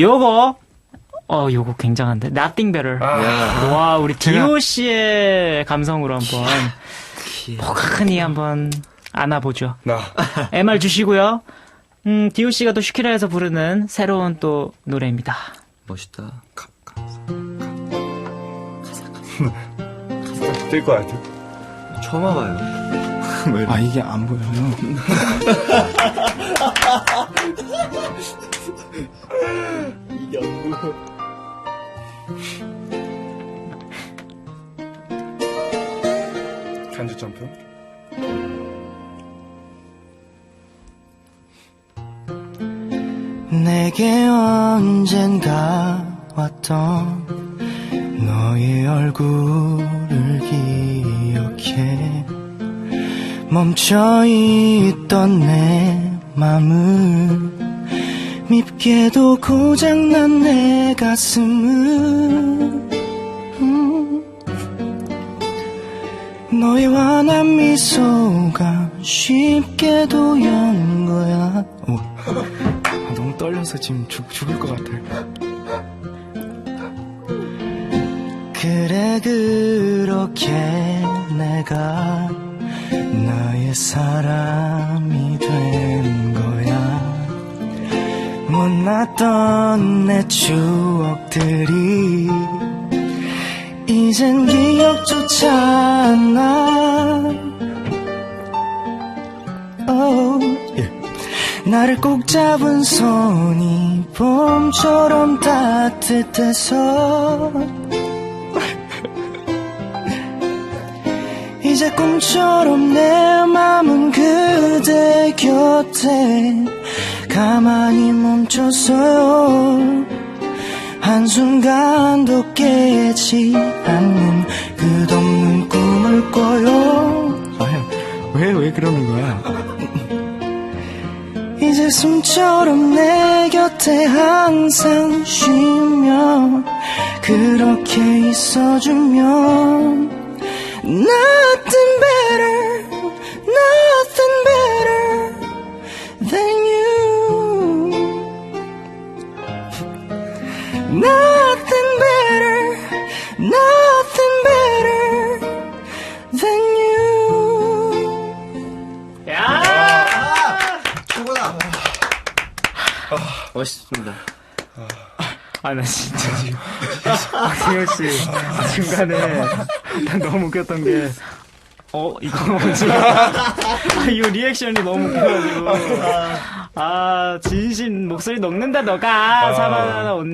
요거 어 요거 굉장한데 Nothing Better. 야. 와 우리 디오 씨의 감성으로 한번 포근히 한번 안아보죠. 나. MR 주시고요. 음 디오 씨가 또 슈키라에서 부르는 새로운 또 노래입니다. 멋있다. 가, 가, 가. 뜰것 같아. 처음 와봐요. 아 이게 안 보여요. 간주 점프. 내게 언젠가 왔던 너의 얼굴을 기억해 멈춰 있던 내 맘을 밉게도 고장난 내 가슴을 너의 환한 미소가 쉽게도 연 거야 오. 아, 너무 떨려서 지금 죽, 죽을 것 같아. 그래, 그렇게 내가 나의 사람이 된 거야. 못났던 내 추억들이 이젠 기억조차 안 나. Oh, yeah. 나를 꼭 잡은 손이 봄처럼 따뜻해서 이제 꿈처럼 내 맘은 그대 곁에 가만히 멈춰서요 한순간도 깨지 않는 끝없는 꿈을 꿔요 왜, 왜 그러는 거야? 이제 숨처럼 내 곁에 항상 쉬며 그렇게 있어주면 Nothing better, 멋있습니다. 아 나 진짜 지금 박세현 씨 아, 중간에 난 너무 웃겼던 게. 어, 이거 뭐지? 아, 이 리액션이 너무 웃겨가지고. 아, 진심 목소리 녹는다, 너가. 사바나 언니.